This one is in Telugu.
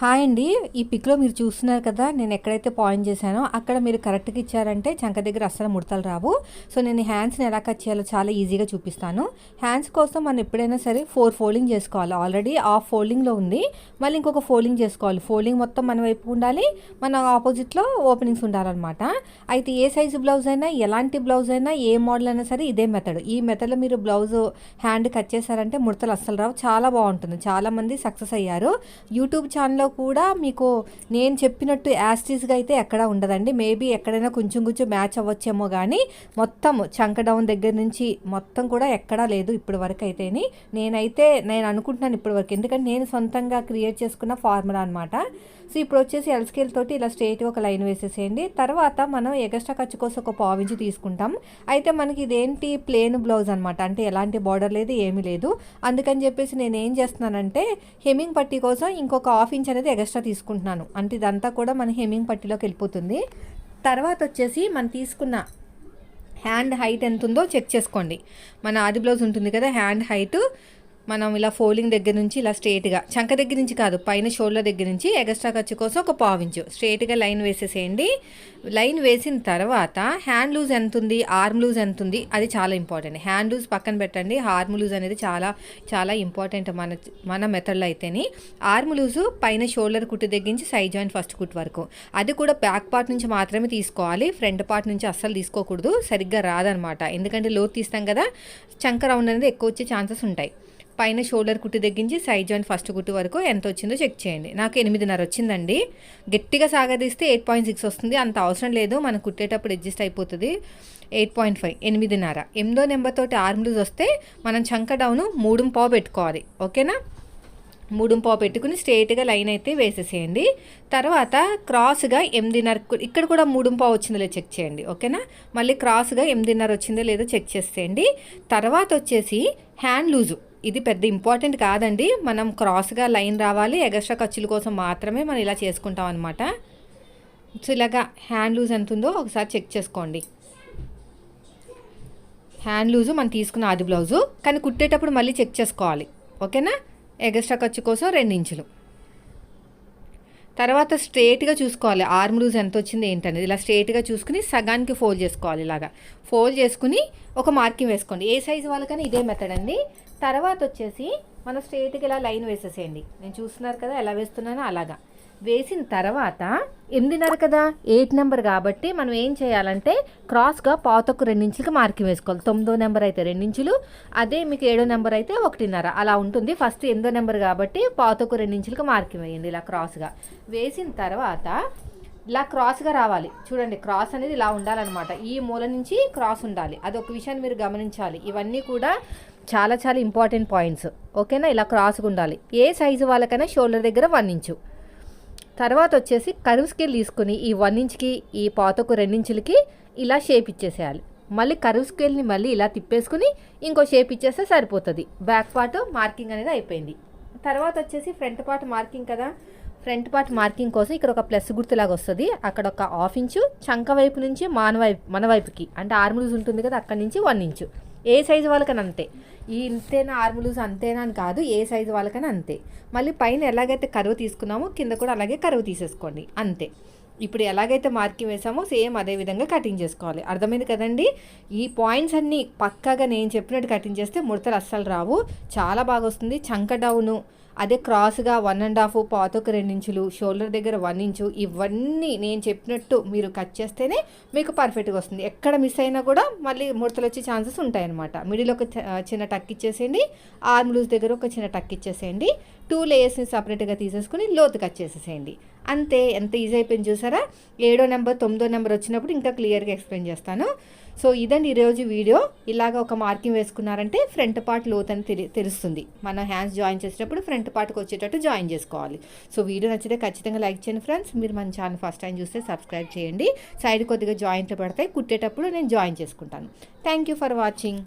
హాయ్ అండి. ఈ పిక్లో మీరు చూస్తున్నారు కదా నేను ఎక్కడైతే పాయింట్ చేశానో అక్కడ మీరు కరెక్ట్గా ఇచ్చారంటే చంక దగ్గర అస్సలు ముడతలు రావు. సో నేను హ్యాండ్స్ని ఎలా కట్ చేయాలో చాలా ఈజీగా చూపిస్తాను. హ్యాండ్స్ కోసం మనం ఎప్పుడైనా సరే ఫోర్ ఫోల్డింగ్ చేసుకోవాలి. ఆల్రెడీ ఆఫ్ ఫోల్డింగ్లో ఉంది. మళ్ళీ ఇంకొక ఫోల్డింగ్ చేసుకోవాలి. ఫోల్డింగ్ మొత్తం మన వైపు ఉండాలి. మన ఆపోజిట్లో ఓపెనింగ్స్ ఉండాలన్నమాట. అయితే ఏ సైజు బ్లౌజ్ అయినా ఎలాంటి బ్లౌజ్ అయినా ఏ మోడల్ అయినా సరే ఇదే మెథడ్ ఈ మెథడ్లో మీరు బ్లౌజ్ హ్యాండ్ కట్ చేశారంటే ముడతలు అస్సలు రావు. చాలా బాగుంటుంది. చాలామంది సక్సెస్ అయ్యారు. యూట్యూబ్ ఛానల్లో కూడా మీకు నేను చెప్పినట్టు యాస్టీస్గా అయితే ఎక్కడ ఉండదండి. మేబీ ఎక్కడైనా కొంచెం కొంచెం మ్యాచ్ అవ్వచ్చేమో కానీ మొత్తం చంక డౌన్ దగ్గర నుంచి మొత్తం కూడా ఎక్కడా లేదు ఇప్పటి వరకు అయితేని. నేనైతే నేను అనుకుంటున్నాను ఇప్పటి వరకు. ఎందుకంటే నేను సొంతంగా క్రియేట్ చేసుకున్న ఫార్ములా అనమాట సో ఇప్పుడు వచ్చేసి ఎల్ స్కేల్ తోటి ఇలా స్ట్రైట్గా ఒక లైన్ వేసేసేయండి. తర్వాత మనం ఎగస్ట్రా ఖర్చు కోసం ఒక పావించి తీసుకుంటాం. అయితే మనకి ఇదేంటి ప్లేన్ బ్లౌజ్ అనమాట అంటే ఎలాంటి బార్డర్ లేదు ఏమీ లేదు. అందుకని చెప్పేసి నేను ఏం చేస్తున్నానంటే హెమ్మింగ్ పట్టీ కోసం ఇంకొక హాఫ్ ఇంచ్ అనేది ఎక్స్ట్రా తీసుకుంటున్నాను. అంటే ఇదంతా కూడా మన హెమ్మింగ్ పట్టిలోకి వెళ్ళిపోతుంది. తర్వాత వచ్చేసి మనం తీసుకున్న హ్యాండ్ హైట్ ఎంత ఉందో చెక్ చేసుకోండి. మన ఆది బ్లౌజ్ ఉంటుంది కదా హ్యాండ్ హైట్ మనం ఇలా ఫోల్డింగ్ దగ్గర నుంచి ఇలా స్ట్రేట్గా చంక దగ్గర నుంచి కాదు పైన షోల్డర్ దగ్గర నుంచి ఎగస్ట్రా ఖర్చు కోసం ఒక పావించు స్ట్రేట్గా లైన్ వేసేసేయండి. లైన్ వేసిన తర్వాత హ్యాండ్ లూజ్ ఎంత ఉంది ఆర్మ్ లూజ్ ఎంత ఉంది అది చాలా ఇంపార్టెంట్. హ్యాండ్ లూజ్ పక్కన పెట్టండి ఆర్మ్ లూజ్ అనేది చాలా చాలా ఇంపార్టెంట్ మన మన మెథడ్లో అయితేని. ఆర్మ్ లూజు పైన షోల్డర్ కుట్టు దగ్గర నుంచి సైడ్ జాయింట్ ఫస్ట్ కుట్ వరకు. అది కూడా బ్యాక్ పార్ట్ నుంచి మాత్రమే తీసుకోవాలి ఫ్రంట్ పార్ట్ నుంచి అస్సలు తీసుకోకూడదు సరిగ్గా రాదనమాట. ఎందుకంటే లోతు తీస్తాం కదా చంక రౌండ్ అనేది ఎక్కువ వచ్చే ఛాన్సెస్ ఉంటాయి. పైన షోల్డర్ కుట్టు తగ్గించి సైడ్ జాయింట్ ఫస్ట్ కుట్టు వరకు ఎంత వచ్చిందో చెక్ చేయండి. నాకు ఎనిమిదిన్నర వచ్చిందండి. గట్టిగా సాగదీస్తే ఎయిట్ పాయింట్ సిక్స్ వస్తుంది. అంత అవసరం లేదు. మనం కుట్టేటప్పుడు అడ్జస్ట్ అయిపోతుంది. ఎయిట్ పాయింట్ ఫైవ్ ఎనిమిదిన్నర. ఎనిమిదో నెంబర్తో ఆర్మ్ లూజ్ వస్తే మనం చంక డౌను మూడు పావు పెట్టుకోవాలి. ఓకేనా? మూడుం పావు పెట్టుకుని స్ట్రేట్గా లైన్ అయితే వేసేసేయండి. తర్వాత క్రాస్గా ఎనిమిదిన్నర ఇక్కడ కూడా మూడుం పావు వచ్చిందో లేదో చెక్ చేయండి. ఓకేనా? మళ్ళీ క్రాస్గా ఎనిమిదిన్నర వచ్చిందో లేదో చెక్ చేసేయండి. తర్వాత వచ్చేసి హ్యాండ్ లూజు. ఇది పెద్ద ఇంపార్టెంట్ కాదండి. మనం క్రాస్గా లైన్ రావాలి. ఎగస్ట్రా ఖర్చుల కోసం మాత్రమే మనం ఇలా చేసుకుంటాం అనమాట సో ఇలాగా హ్యాండ్ లూజ్ ఎంత ఉందో ఒకసారి చెక్ చేసుకోండి. హ్యాండ్ లూజు మనం తీసుకున్న ఆది బ్లౌజు. కానీ కుట్టేటప్పుడు మళ్ళీ చెక్ చేసుకోవాలి. ఓకేనా? ఎగస్ట్రా ఖర్చు కోసం రెండు ఇంచులు తర్వాత స్ట్రేట్గా చూసుకోవాలి. ఆర్మ్ లూజ్ ఎంత వచ్చింది ఏంటనేది. ఇలా స్ట్రేట్గా చూసుకుని సగానికి ఫోల్డ్ చేసుకోవాలి ఇలాగా. ఫోల్డ్ చేసుకుని ఒక మార్కింగ్ వేసుకోండి. ఏ సైజు వాళ్ళకైనా ఇదే మెథడ్ అండి. తర్వాత వచ్చేసి మనం స్ట్రేట్గా ఇలా లైన్ వేసేసేయండి. నేను చూస్తున్నారు కదా ఎలా వేస్తున్నానో అలాగా. వేసిన తర్వాత ఎనిమిదిన్నర కదా? ఎయిట్ నెంబర్ కాబట్టి మనం ఏం చేయాలంటే క్రాస్గా పాతకు రెండించులకి మార్కింగ్ వేసుకోవాలి. తొమ్మిదో నెంబర్ అయితే రెండించులు అదే మీకు ఏడో నెంబర్ అయితే ఒకటిన్నర. అలా ఉంటుంది. ఫస్ట్ ఎనిమిదో నెంబర్ కాబట్టి పాతకు రెండించులకి మార్కింగ్ వేయండి ఇలా క్రాస్గా. వేసిన తర్వాత ఇలా క్రాస్గా రావాలి. చూడండి క్రాస్ అనేది ఇలా ఉండాలన్నమాట. ఈ మూల నుంచి క్రాస్ ఉండాలి. అది ఒక విషయాన్ని మీరు గమనించాలి. ఇవన్నీ కూడా చాలా చాలా ఇంపార్టెంట్ పాయింట్స్. ఓకేనా? ఇలా క్రాస్గా ఉండాలి. ఏ సైజు వాళ్ళకైనా షోల్డర్ దగ్గర వన్ ఇంచు. తర్వాత వచ్చేసి కరువు స్కేల్ తీసుకుని ఈ వన్ ఇంచ్కి ఈ పాతకు రెండించులకి ఇలా షేప్ ఇచ్చేసేయాలి. మళ్ళీ కరువు స్కేల్ని మళ్ళీ ఇలా తిప్పేసుకుని ఇంకో షేప్ ఇచ్చేస్తే సరిపోతుంది. బ్యాక్ పార్ట్ మార్కింగ్ అనేది అయిపోయింది. తర్వాత వచ్చేసి ఫ్రంట్ పార్ట్ మార్కింగ్ కదా. ఫ్రంట్ పార్ట్ మార్కింగ్ కోసం ఇక్కడ ఒక ప్లస్ గుర్తులాగా వస్తుంది. అక్కడ ఒక హాఫ్ ఇంచు చంక వైపు నుంచి మాన వైపు మన వైపుకి అంటే ఆర్మ్ లూజ్ ఉంటుంది కదా అక్కడి నుంచి వన్ ఇంచు ఏ సైజు వాళ్ళకని అంతే. ఈ ఇంతేనా ఆర్ములూస్ అంతేనా అని కాదు ఏ సైజు వాళ్ళకని అంతే. మళ్ళీ పైన ఎలాగైతే కరువు తీసుకున్నామో కింద కూడా అలాగే కరువు తీసేసుకోండి. అంతే. ఇప్పుడు ఎలాగైతే మార్కింగ్ వేసామో సేమ్ అదే విధంగా కటింగ్ చేసుకోవాలి. అర్థమైంది కదండి? ఈ పాయింట్స్ అన్నీ పక్కాగా నేను చెప్పినట్టు కటింగ్ చేస్తే ముడతలు అస్సలు రావు. చాలా బాగా వస్తుంది. చంక డౌను అదే క్రాస్గా వన్ అండ్ హాఫ్ పాతొక రెండించులు షోల్డర్ దగ్గర వన్ ఇంచు ఇవన్నీ నేను చెప్పినట్టు మీరు కట్ చేస్తేనే మీకు పర్ఫెక్ట్గా వస్తుంది. ఎక్కడ మిస్ అయినా కూడా మళ్ళీ ముడతలు వచ్చే ఛాన్సెస్ ఉంటాయన్నమాట. మిడిల్ ఒక చిన్న టక్ ఇచ్చేసేయండి. ఆర్మ్ లూజ్ దగ్గర ఒక చిన్న టక్ ఇచ్చేసేయండి. టూ లేయర్స్ని సపరేట్గా తీసేసుకుని లోతు కట్ చేసేసేయండి. అంతే ఎంత ఈజీ అయిపోయింది చూసారా? ఏడో నెంబర్ తొమ్మిదో నెంబర్ వచ్చినప్పుడు ఇంకా క్లియర్గా ఎక్స్ప్లెయిన్ చేస్తాను. సో ఇదండి ఈరోజు వీడియో. ఇలాగ ఒక మార్కింగ్ వేసుకున్నారంటే ఫ్రంట్ పార్ట్ లోత్ అని తెలి తెలుస్తుంది. మనం హ్యాండ్స్ జాయిన్ చేసేటప్పుడు ఫ్రంట్ పార్ట్కి వచ్చేటట్టు జాయిన్ చేసుకోవాలి. సో వీడియో నచ్చితే ఖచ్చితంగా లైక్ చేయండి ఫ్రెండ్స్. మీరు మన ఛానల్ ఫస్ట్ టైం చూస్తే సబ్స్క్రైబ్ చేయండి. సైడ్ కొద్దిగా జాయింట్లు పడతాయి. కుట్టేటప్పుడు నేను జాయిన్ చేసుకుంటాను. Thank you for watching.